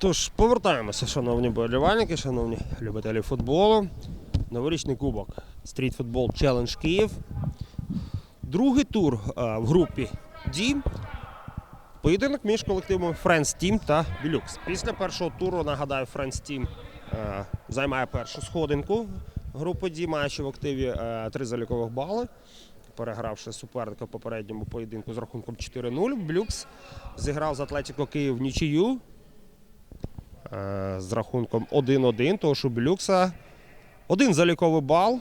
Тож повертаємося, шановні болівальники, шановні любителі футболу. Новорічний кубок Street Football Challenge Київ. Другий тур а, в групі D. Поєдинок між колективами Friends Team та Білюкс. Після першого туру, нагадаю, Friends Team е, займає першу сходинку групи D, маючи в активі е, три залікових бали. Перегравши суперника в попередньому поєдинку з рахунком 4-0. Блюкс зіграв з Атлетіко Київ нічию е, з рахунком 1-1, тому що у Блюкса один заліковий бал.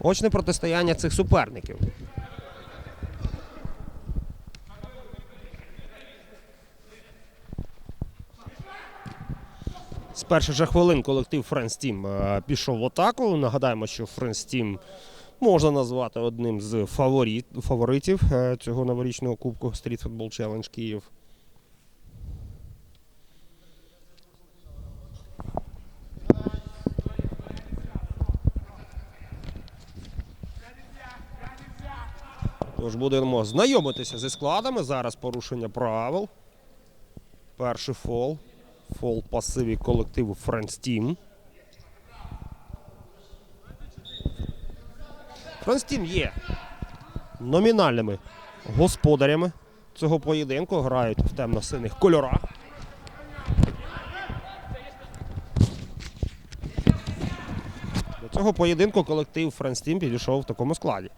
Очне протистояння цих суперників. З перших же хвилин колектив Team е, пішов в атаку. Нагадаємо, що Friends Team можна назвати одним з фаворит, фаворитів е, цього новорічного кубку Street Football Challenge Київ. Тож будемо знайомитися зі складами. Зараз порушення правил. Перший фол. Фол пасиві колективу. Friends Team є номінальними господарями цього поєдинку. Грають в темно-синих кольорах. До цього поєдинку колектив Team підійшов в такому складі.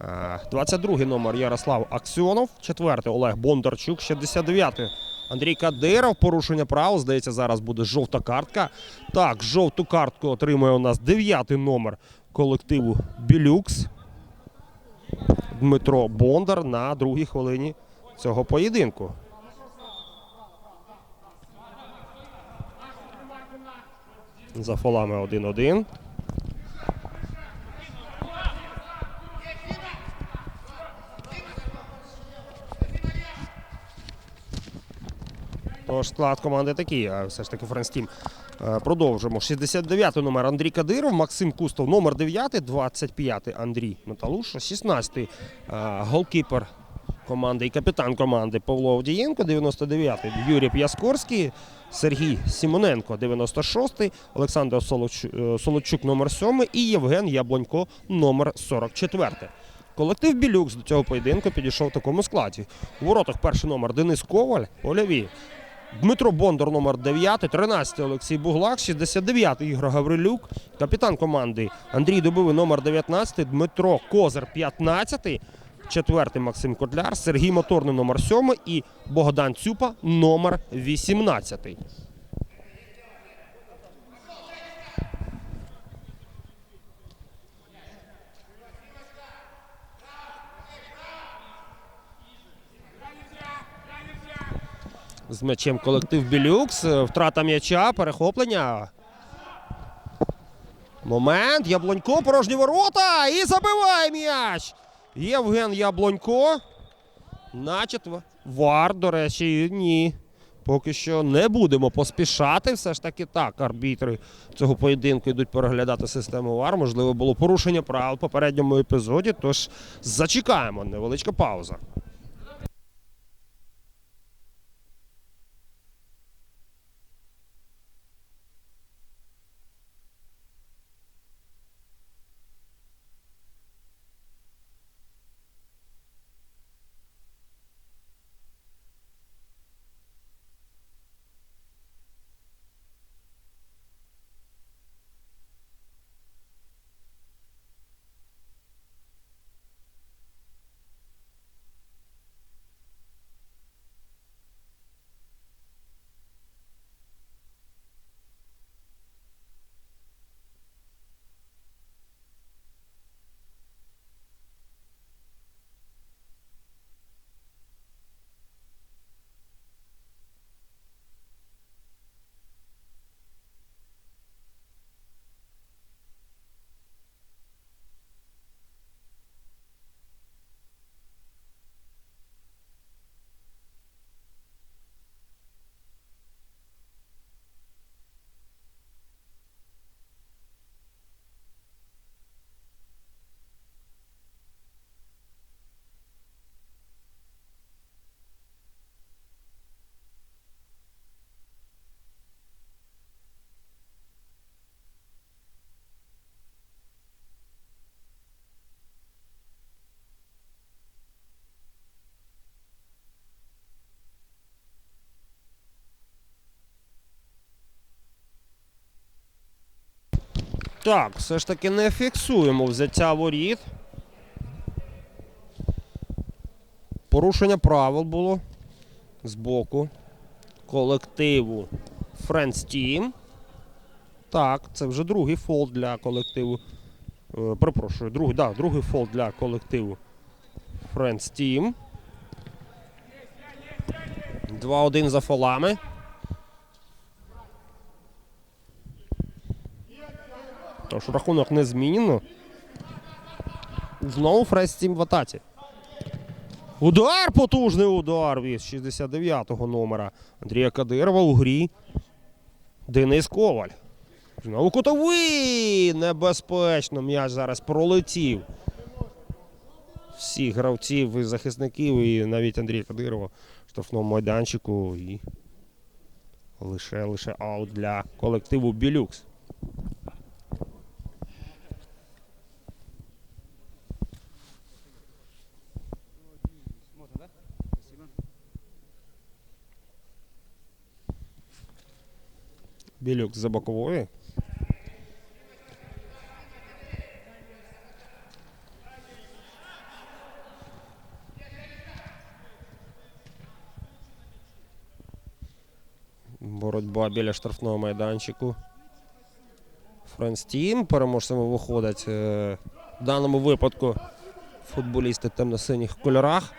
Е, 22-й номер Ярослав Аксьонов, 4-й Олег Бондарчук, 69-й Андрій Кадиров. Порушення правил. Здається, зараз буде жовта картка. Так, жовту картку отримує у нас 9-й номер колективу Білюкс. Дмитро Бондар на другій хвилині цього поєдинку. За фолами 1-1. Склад команди такий, а все ж таки Френстім. Продовжимо. 69-й номер Андрій Кадиров, Максим Кустов, номер 9, 25-й Андрій Металуша, 16-й е, голкіпер команди і капітан команди Павло Овдієнко, 99-й Юрій П'яскорський, Сергій Сімоненко, 96-й, Олександр е, Солодчук, номер 7 і Євген Яблонько, номер 44. Колектив Білюкс до цього поєдинку підійшов в такому складі. У воротах перший номер Денис Коваль, Оляві. Дмитро Бондар, номер 9, 13 Олексій Буглак, 69 Ігор Гаврилюк, капітан команди Андрій Дубовий, номер 19, Дмитро Козир, 15, четвертий Максим Котляр, Сергій Моторний, номер 7 і Богдан Цюпа, номер 18. З м'ячем колектив Білюкс. Е, Втрата м'яча, перехоплення. Момент. Яблонько, порожні ворота. І забиває м'яч. Євген Яблонько. Наче тв- вар, до речі, ні. Поки що не будемо поспішати. Все ж таки так. Арбітри цього поєдинку йдуть переглядати систему ВАР. Можливо, було порушення правил в попередньому епізоді. Тож зачекаємо. Невеличка пауза. Так, все ж таки не фіксуємо взяття воріт. Порушення правил було з боку колективу Friends Team. Так, це вже другий фол для колективу. Е, перепрошую, другий, да, другий фол для колективу Friends Team. 2-1 за фолами. Тож рахунок не змінено. Знову Friends Team в атаці. Удар! Потужний удар від 69-го номера Андрія Кадирова у грі. Денис Коваль. Знову кутовий! Небезпечно. М'яч зараз пролетів. Всіх гравців і захисників, і навіть Андрія Кадирова в штрафному майданчику. І лише лише аут для колективу Білюкс. Білюкс за бокової. Боротьба біля штрафного майданчику. Френстім переможцями виходить. е, В даному випадку футболісти в темно-синіх кольорах.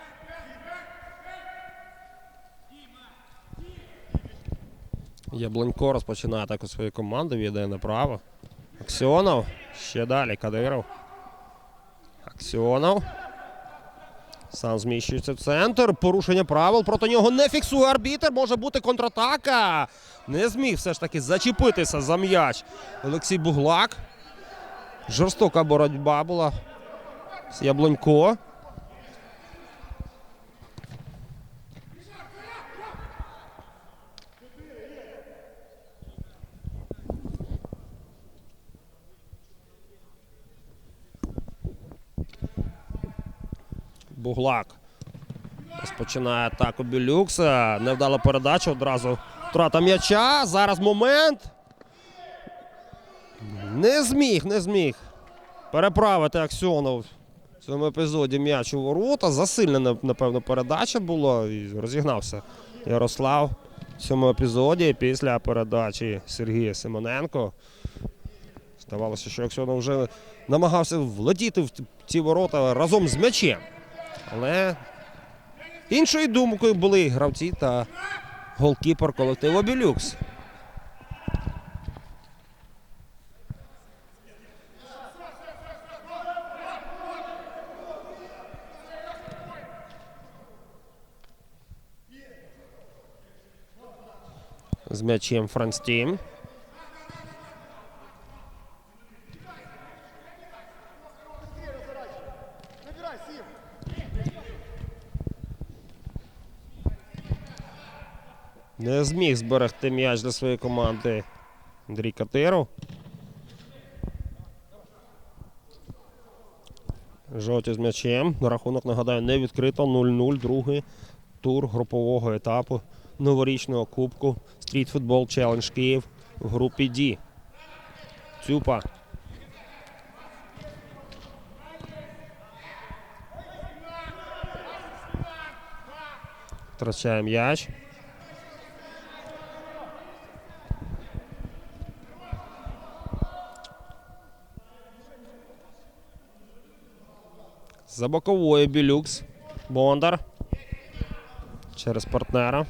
Яблонько розпочинає атаку своєї команди, віддає направо. Аксьонов. Ще далі. Кадиров. Аксьонов. Сам зміщується в центр. Порушення правил. Проти нього не фіксує арбітер. Може бути контратака. Не зміг все ж таки зачепитися за м'яч. Олексій Буглак. Жорстока боротьба була. з Яблонько. Буглак. Розпочинає атаку Білюкса. Невдала передача. Одразу втрата м'яча. Зараз момент. Не зміг, не зміг. Переправити Аксьонов в цьому епізоді м'яч у ворота. Засильна, напевно, передача була. І розігнався Ярослав в цьому епізоді після передачі Сергія Симоненко. Здавалося, що Аксьонов вже намагався влетіти в ці ворота разом з м'ячем. Але іншою думкою були гравці та голкіпер колективу Білюкс. З м'ячем Франстім. Зміг зберегти м'яч для своєї команди Андрій Катиров. Жовті з м'ячем. Рахунок, нагадаю, не відкрито 0-0. Другий тур групового етапу новорічного кубку Street Football Challenge Київ в групі D. Цюпа. Втрачає м'яч. За боковою Білюкс. Бондар. Через партнера.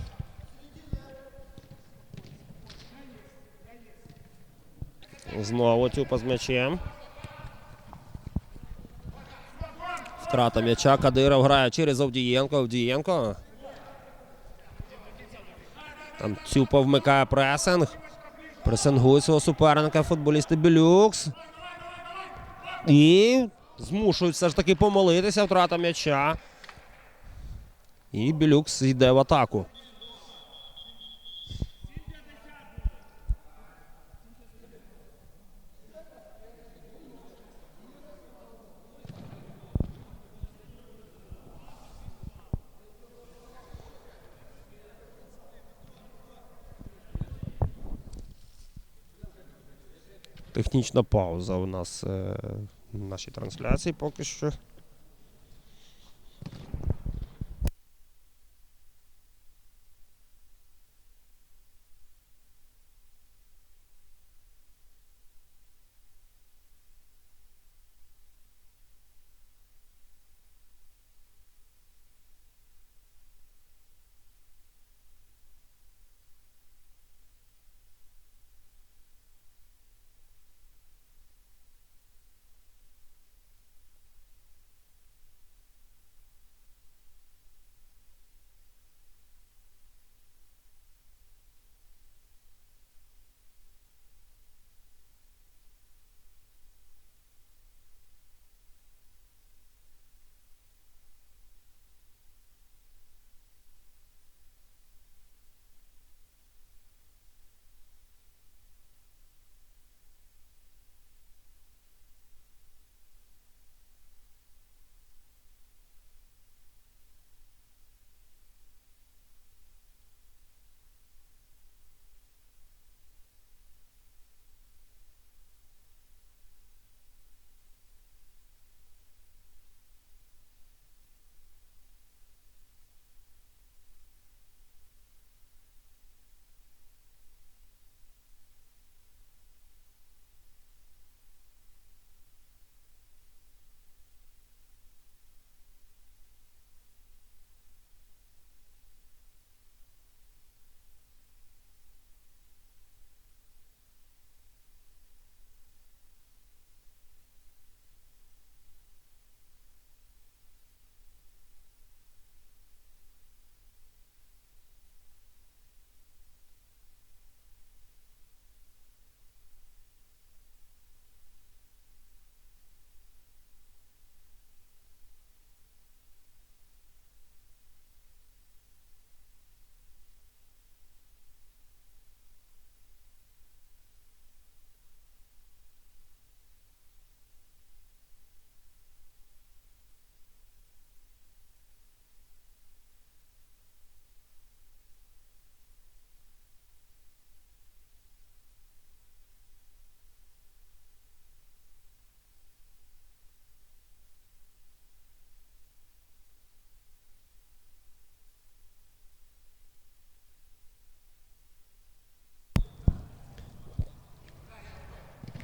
Знову Тюпа з м'ячем. Втрата м'яча. Кадиров грає через Овдієнко. Овдієнко. Там Цюпа вмикає пресинг. Пресингує свого суперника футболісти Білюкс. І Змушують все ж таки помолитися втрата м'яча. І Білюкс йде в атаку. Технічна пауза у нас. Е, нашій трансляції поки що.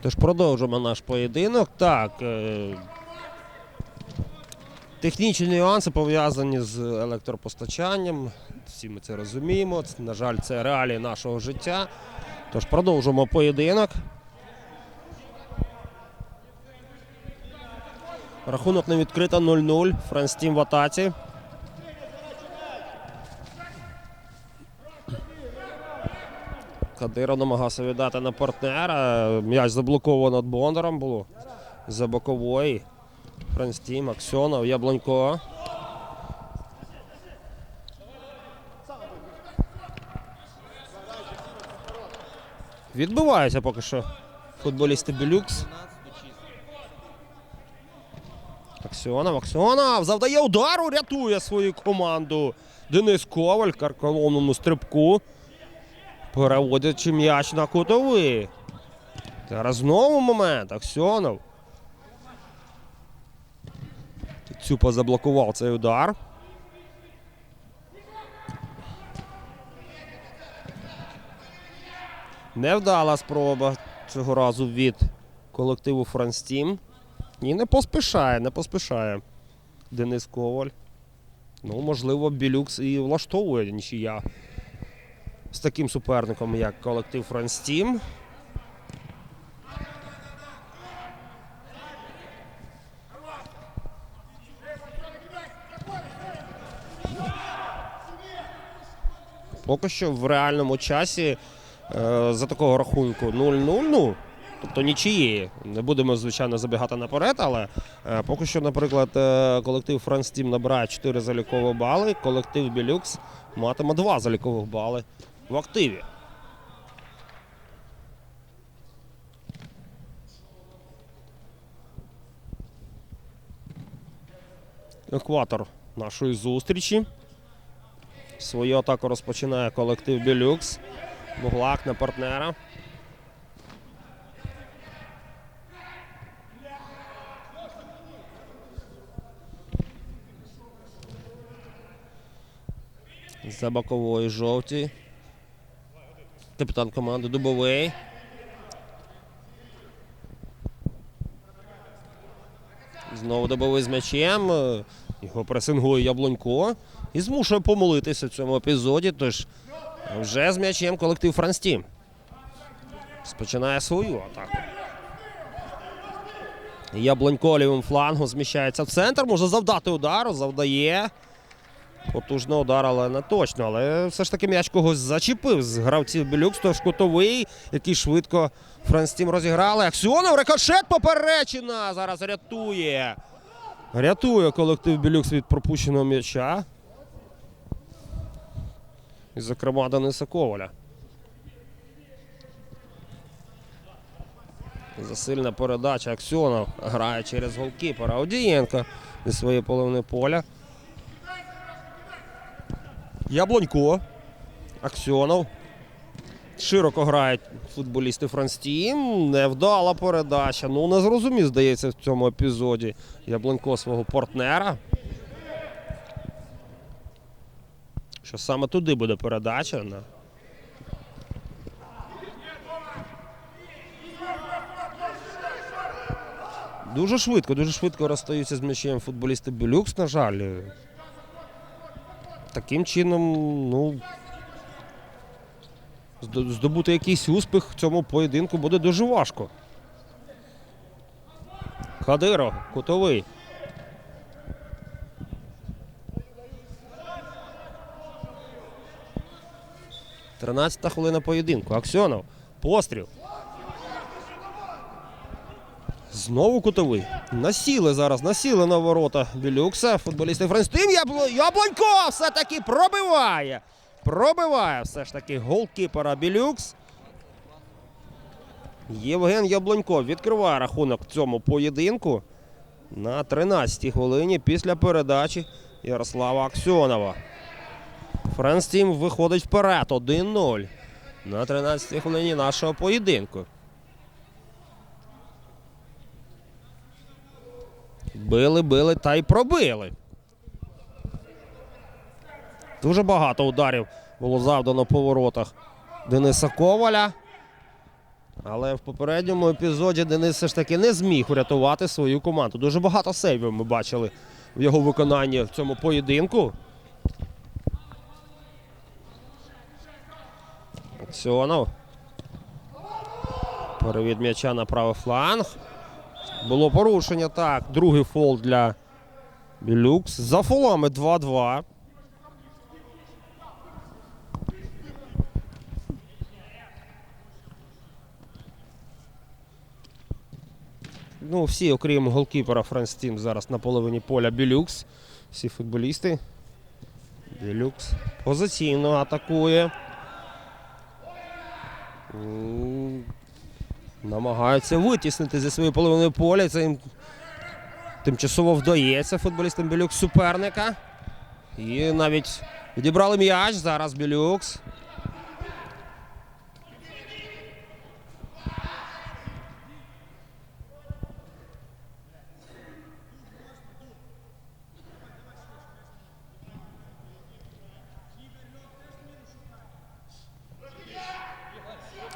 Тож продовжимо наш поєдинок. Так. Е- технічні нюанси пов'язані з електропостачанням. Всі ми це розуміємо. На жаль, це реалії нашого життя. Тож продовжимо поєдинок. Рахунок не відкрита 0-0. Франстім в атаці. Кадиров намагався віддати на партнера. М'яч заблоковано над Бондаром було. За бокової. Франстім, Аксьонов, Яблонько. Відбиваються поки що футболісти Белюкс. Аксьонов, Аксьонов завдає удару, рятує свою команду. Денис Коваль в карколомному стрибку. Переводячи м'яч на кутовий. Зараз знову момент. Аксьонов. Цюпа заблокував цей удар. Невдала спроба цього разу від колективу Франстім. І не поспішає, не поспішає Денис Коваль. Ну, можливо, Білюкс і влаштовує нічия з таким суперником, як колектив Франстім. Поки що в реальному часі е, за такого рахунку 0-0, ну, тобто нічиєї. Не будемо, звичайно, забігати наперед, але е, поки що, наприклад, е, колектив Франстім набирає 4 залікові бали, колектив Білюкс матиме 2 залікових бали в активі. Екватор нашої зустрічі. Свою атаку розпочинає колектив Білюкс. Буглак на партнера. За бокової жовті Капітан команди Дубовий. Знову Дубовий з м'ячем. Його пресингує Яблунько. І змушує помолитися в цьому епізоді. Тож вже з м'ячем колектив Франстім. Спочинає свою атаку. Яблонько лівим флангом зміщається в центр. Може завдати удару. Завдає. Потужний удар, але не точно. Але все ж таки м'яч когось зачепив з гравців Білюкс. Тож кутовий, який швидко Франстім розіграли. Аксіонов, рикошет поперечина. Зараз рятує. Рятує колектив Білюкс від пропущеного м'яча. І, зокрема, Дениса Коваля. Засильна передача. Аксьонов грає через голкіпера. Одієнко зі своєї половини поля. Яблонько. Аксьонов. Широко грають футболісти Франстім. Невдала передача. Ну, не зрозумів, здається, в цьому епізоді Яблонько свого партнера. Що саме туди буде передача. На... Дуже швидко, дуже швидко розстаються з м'ячем футболісти Белюкс, на жаль. Таким чином, ну. Здобути якийсь успіх в цьому поєдинку буде дуже важко. Кадиров, кутовий. Тринадцята хвилина поєдинку. Аксьонов. Постріл. Знову кутовий. Насіли зараз, насіли на ворота Білюкса. Футболісти Френстим. Ябло... Яблонько все-таки пробиває. Пробиває все ж таки голкіпера Білюкс. Євген Яблонько відкриває рахунок цьому поєдинку на 13-й хвилині після передачі Ярослава Аксьонова. Френстім виходить вперед 1-0 на 13-й хвилині нашого поєдинку. Били, били та й пробили. Дуже багато ударів було завдано по воротах Дениса Коваля. Але в попередньому епізоді Денис все ж таки не зміг врятувати свою команду. Дуже багато сейвів ми бачили в його виконанні в цьому поєдинку. Аксьонов. Перевід м'яча на правий фланг. Було порушення, так. Другий фол для Білюкс. За фолами 2-2. Ну, всі, окрім голкіпера Френстім, зараз на половині поля Білюкс. Всі футболісти. Білюкс позиційно атакує. Намагаються витіснити зі своєї половини поля. Це їм тимчасово вдається футболістам Білюкс суперника. І навіть відібрали м'яч. Зараз Білюкс.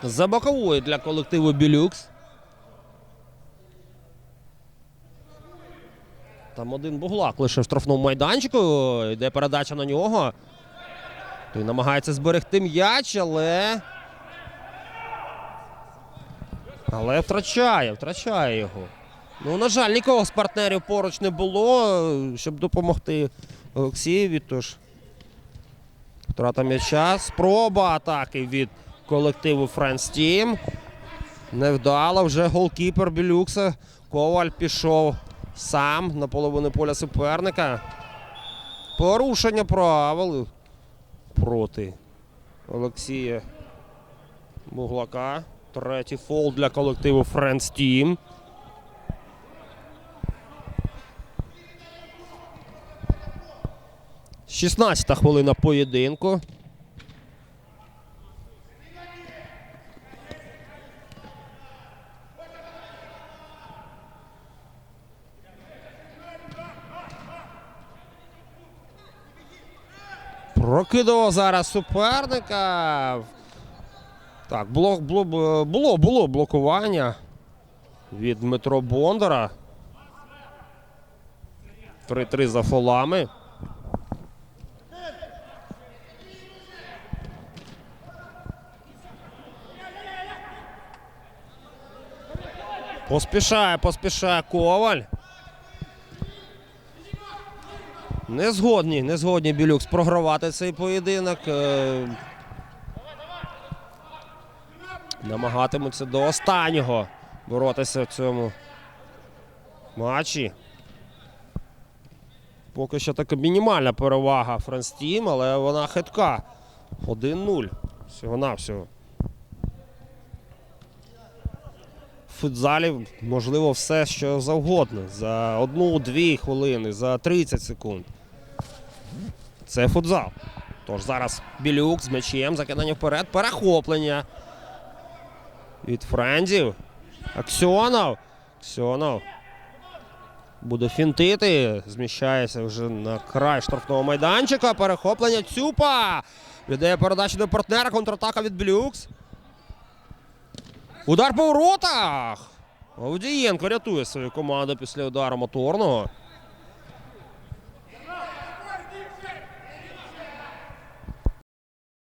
За боковою для колективу Білюкс. Там один буглак лише в штрафному майданчику. Йде передача на нього. Той намагається зберегти м'яч, але. Але втрачає, втрачає його. Ну, на жаль, нікого з партнерів поруч не було, щоб допомогти Олексієві. Тож втрата м'яча. Спроба атаки від колективу Friends Team. Невдало вже голкіпер Білюкса. Коваль пішов сам на половину поля суперника. Порушення правил проти Олексія Буглака. Третій фол для колективу Friends Team. Шістнадцята хвилина поєдинку. Прокидував зараз суперника. Так, було, було, було, було блокування від Дмитро Бондара. 3-3 за фолами. Поспішає, поспішає Коваль. Не згодні, не згодні Білюкс програвати цей поєдинок. Е, Намагатимуться до останнього боротися в цьому матчі. Поки що така мінімальна перевага Франстім, але вона хитка. 1-0. Всього-навсього. В футзалі можливо все, що завгодно. За одну-дві хвилини, за 30 секунд. Це футзал. Тож зараз Білюк з м'ячем, закидання вперед, перехоплення від френдів. Аксьонов. Аксьонов. Буде фінтити. Зміщається вже на край штрафного майданчика. Перехоплення Цюпа. Віддає передачу до партнера. Контратака від Блюкс. Удар по воротах. Овдієнко рятує свою команду після удару моторного.